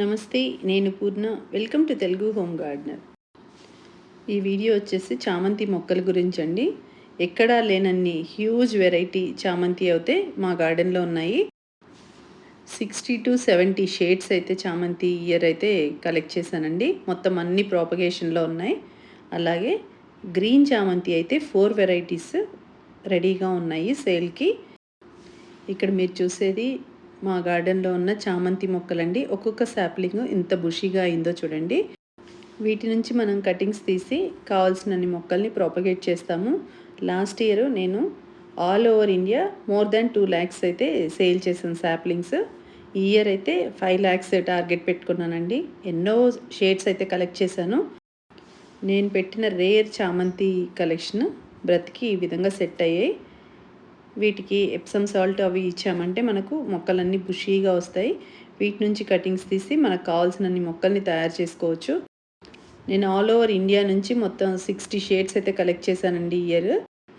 నమస్తే నేను Purna. Welcome to Telugu home gardener. ఈ వీడియో వచ్చేసి చామంతి మొక్కల గురించి అండి ఎక్కడా లేనన్ని హ్యూజ్ వెరైటీ చామంతి అయితే మా గార్డెన్లో ఉన్నాయి. సిక్స్టీ టు సెవెంటీ షేడ్స్ అయితే చామంతి ఇయర్ అయితే కలెక్ట్ చేశానండి. మొత్తం అన్ని ప్రాపగేషన్లో ఉన్నాయి. అలాగే గ్రీన్ చామంతి అయితే ఫోర్ వెరైటీస్ రెడీగా ఉన్నాయి సేల్కి. ఇక్కడ మీరు చూసేది మా గార్డెన్లో ఉన్న చామంతి మొక్కలండి. ఒక్కొక్క శాప్లింగ్ ఇంత బుషిగా అయిందో చూడండి. వీటి నుంచి మనం కటింగ్స్ తీసి కావాల్సినన్ని మొక్కల్ని ప్రాపగేట్ చేస్తాము. లాస్ట్ ఇయర్ నేను all over India more than two lakhs అయితే సేల్ చేశాను శాప్లింగ్స్. ఈ ఇయర్ అయితే ఫైవ్ ల్యాక్స్ టార్గెట్ పెట్టుకున్నానండి. ఎన్నో షేడ్స్ అయితే కలెక్ట్ చేశాను. నేను పెట్టిన రేర్ చామంతి కలెక్షన్ బ్రతికి ఈ విధంగా సెట్ అయ్యాయి. వీటికి ఎప్సమ్ సాల్ట్ అవి ఇచ్చామంటే మనకు మొక్కలన్నీ బుషీగా వస్తాయి. వీటి నుంచి కటింగ్స్ తీసి మనకు కావాల్సినన్ని మొక్కల్ని తయారు చేసుకోవచ్చు. నేను ఆల్ ఓవర్ ఇండియా నుంచి మొత్తం సిక్స్టీ షేడ్స్ అయితే కలెక్ట్ చేశానండి ఇయర్.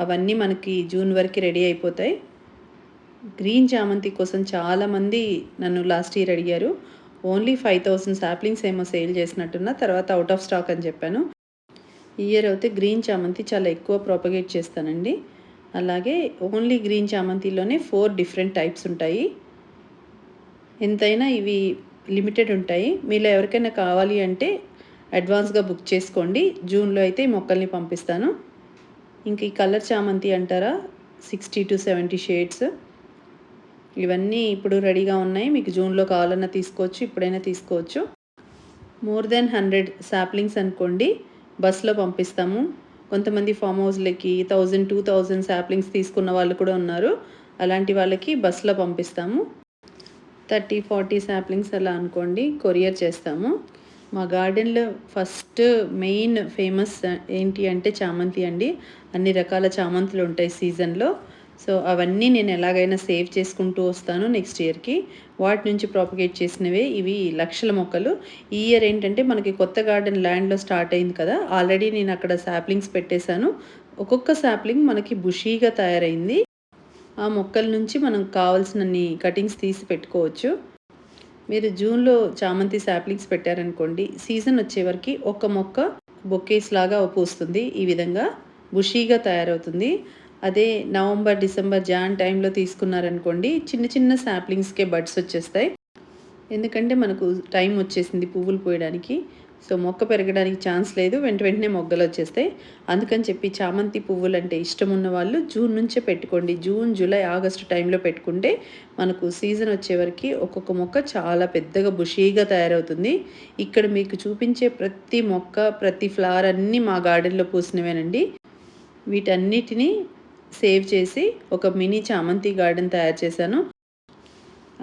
అవన్నీ మనకి జూన్ వరకు రెడీ అయిపోతాయి. గ్రీన్ చామంతి కోసం చాలామంది నన్ను లాస్ట్ ఇయర్ అడిగారు. ఓన్లీ ఫైవ్ థౌసండ్ సాప్లింగ్స్ ఏమో సేల్ చేసినట్టున్న తర్వాత అవుట్ ఆఫ్ స్టాక్ అని చెప్పాను. ఇయర్ అయితే గ్రీన్ చామంతి చాలా ఎక్కువ ప్రాపగేట్ చేస్తానండి. అలాగే ఓన్లీ గ్రీన్ చామంతిలోనే ఫోర్ డిఫరెంట్ టైప్స్ ఉంటాయి. ఎంతైనా ఇవి లిమిటెడ్ ఉంటాయి. మీలో ఎవరికైనా కావాలి అంటే అడ్వాన్స్గా బుక్ చేసుకోండి. జూన్లో అయితే ఈ మొక్కల్ని పంపిస్తాను. ఇంక ఈ కలర్ చామంతి అంటారా? Sixty to seventy shades. ఇవన్నీ ఇప్పుడు రెడీగా ఉన్నాయి. మీకు జూన్లో కావాలన్నా తీసుకోవచ్చు ఇప్పుడైనా తీసుకోవచ్చు. మోర్ దెన్ హండ్రెడ్ శాప్లింగ్స్ అనుకోండి. బస్లో పంపిస్తాము. కొంతమంది ఫామ్ హౌస్లకి థౌజండ్ టూ థౌజండ్ శాప్లింగ్స్ తీసుకున్న వాళ్ళు కూడా ఉన్నారు. అలాంటి వాళ్ళకి బస్సులో పంపిస్తాము. థర్టీ ఫార్టీ శాప్లింగ్స్ అలా అనుకోండి కొరియర్ చేస్తాము. మా గార్డెన్లో ఫస్ట్ మెయిన్ ఫేమస్ ఏంటి అంటే చామంతి అండి. అన్ని రకాల చామంతులు ఉంటాయి సీజన్లో సో అవన్నీ నేను ఎలాగైనా సేవ్ చేసుకుంటూ వస్తాను నెక్స్ట్ ఇయర్కి. వాటి నుంచి ప్రాపగేట్ చేసినవే ఇవి లక్షల మొక్కలు. ఈ ఇయర్ ఏంటంటే మనకి కొత్త గార్డెన్ ల్యాండ్లో స్టార్ట్ అయింది కదా ఆల్రెడీ నేను అక్కడ శాప్లింగ్స్ పెట్టేశాను. ఒక్కొక్క శాప్లింగ్ మనకి బుషీగా తయారైంది. ఆ మొక్కల నుంచి మనం కావాల్సినన్ని కటింగ్స్ తీసి పెట్టుకోవచ్చు. మీరు జూన్లో చామంతి శాప్లింగ్స్ పెట్టారనుకోండి సీజన్ వచ్చే ఒక మొక్క బొకేస్ లాగా పూస్తుంది. ఈ విధంగా బుషీగా తయారవుతుంది. అదే నవంబర్ డిసెంబర్ జాన్ టైంలో తీసుకున్నారనుకోండి చిన్న చిన్న శాప్లింగ్స్కే బడ్స్ వచ్చేస్తాయి. ఎందుకంటే మనకు టైం వచ్చేసింది పువ్వులు పోయడానికి. సో మొక్క పెరగడానికి ఛాన్స్ లేదు వెంట వెంటనే మొగ్గలు వచ్చేస్తాయి. అందుకని చెప్పి చామంతి పువ్వులు అంటే ఇష్టం ఉన్న వాళ్ళు జూన్ నుంచే పెట్టుకోండి. జూన్ జూలై ఆగస్టు టైంలో పెట్టుకుంటే మనకు సీజన్ వచ్చేవరకు ఒక్కొక్క మొక్క చాలా పెద్దగా బుషీగా తయారవుతుంది. ఇక్కడ మీకు చూపించే ప్రతి మొక్క ప్రతి ఫ్లవర్ అన్నీ మా గార్డెన్లో పూసినవేనండి. వీటన్నిటినీ సేవ్ చేసి ఒక మినీ చామంతి గార్డెన్ తయారు చేశాను.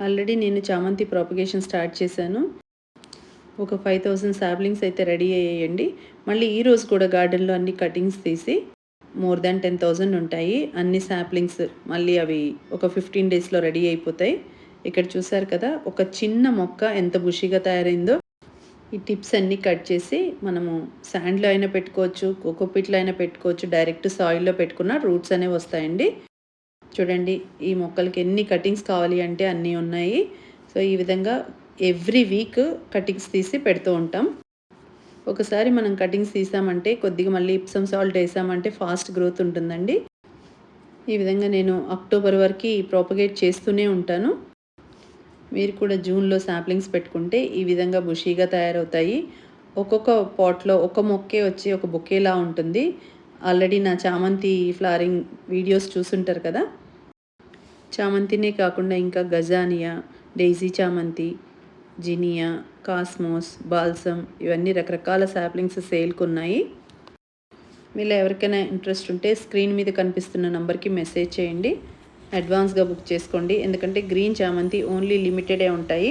ఆల్రెడీ నేను చామంతి ప్రాపగేషన్ స్టార్ట్ చేశాను. ఒక ఫైవ్ థౌజండ్ శాప్లింగ్స్ అయితే రెడీ అయ్యాయండి. మళ్ళీ ఈరోజు కూడా గార్డెన్లో అన్ని కటింగ్స్ తీసి మోర్ దాన్ టెన్ థౌజండ్ ఉంటాయి. అన్ని శాప్లింగ్స్ మళ్ళీ అవి ఒక ఫిఫ్టీన్ డేస్లో రెడీ అయిపోతాయి. ఇక్కడ చూసారు కదా ఒక చిన్న మొక్క ఎంత బుషిగా తయారైందో. ఈ టిప్స్ అన్నీ కట్ చేసి మనము శాండ్లో అయినా పెట్టుకోవచ్చు కోకోపిట్లో అయినా పెట్టుకోవచ్చు డైరెక్ట్ సాయిల్లో పెట్టుకున్న రూట్స్ అనేవి వస్తాయండి. చూడండి ఈ మొక్కలకి ఎన్ని కటింగ్స్ కావాలి అంటే అన్నీ ఉన్నాయి. సో ఈ విధంగా ఎవ్రీ వీక్ కటింగ్స్ తీసి పెడుతూ ఉంటాం. ఒకసారి మనం కటింగ్స్ తీసామంటే కొద్దిగా మళ్ళీ ఇప్సమ్ సాల్ట్ వేసామంటే ఫాస్ట్ గ్రోత్ ఉంటుందండి. ఈ విధంగా నేను అక్టోబర్ వరకు ప్రాపగేట్ చేస్తూనే ఉంటాను. మీరు కూడా జూన్లో శాప్లింగ్స్ పెట్టుకుంటే ఈ విధంగా బుషీగా తయారవుతాయి. ఒక్కొక్క పాట్లో ఒక మొక్కే వచ్చి ఒక బొకేలా ఉంటుంది. ఆల్రెడీ నా చామంతి ఫ్లవరింగ్ వీడియోస్ చూసుంటారు కదా? చామంతినే కాకుండా ఇంకా గజానియా డైజీ చామంతి జినియా కాస్మోస్ బాల్సమ్ ఇవన్నీ రకరకాల శాప్లింగ్స్ సేల్కి ఉన్నాయి. మీలో ఎవరికైనా ఇంట్రెస్ట్ ఉంటే స్క్రీన్ మీద కనిపిస్తున్న నెంబర్కి మెసేజ్ చేయండి. అడ్వాన్స్గా బుక్ చేసుకోండి. ఎందుకంటే గ్రీన్ చామంతి ఓన్లీ లిమిటెడే ఉంటాయి.